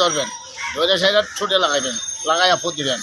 ধরবেন। ধরে সেটা ছুটে লাগাইবেন লাগাইয়া ফুট দিবেন।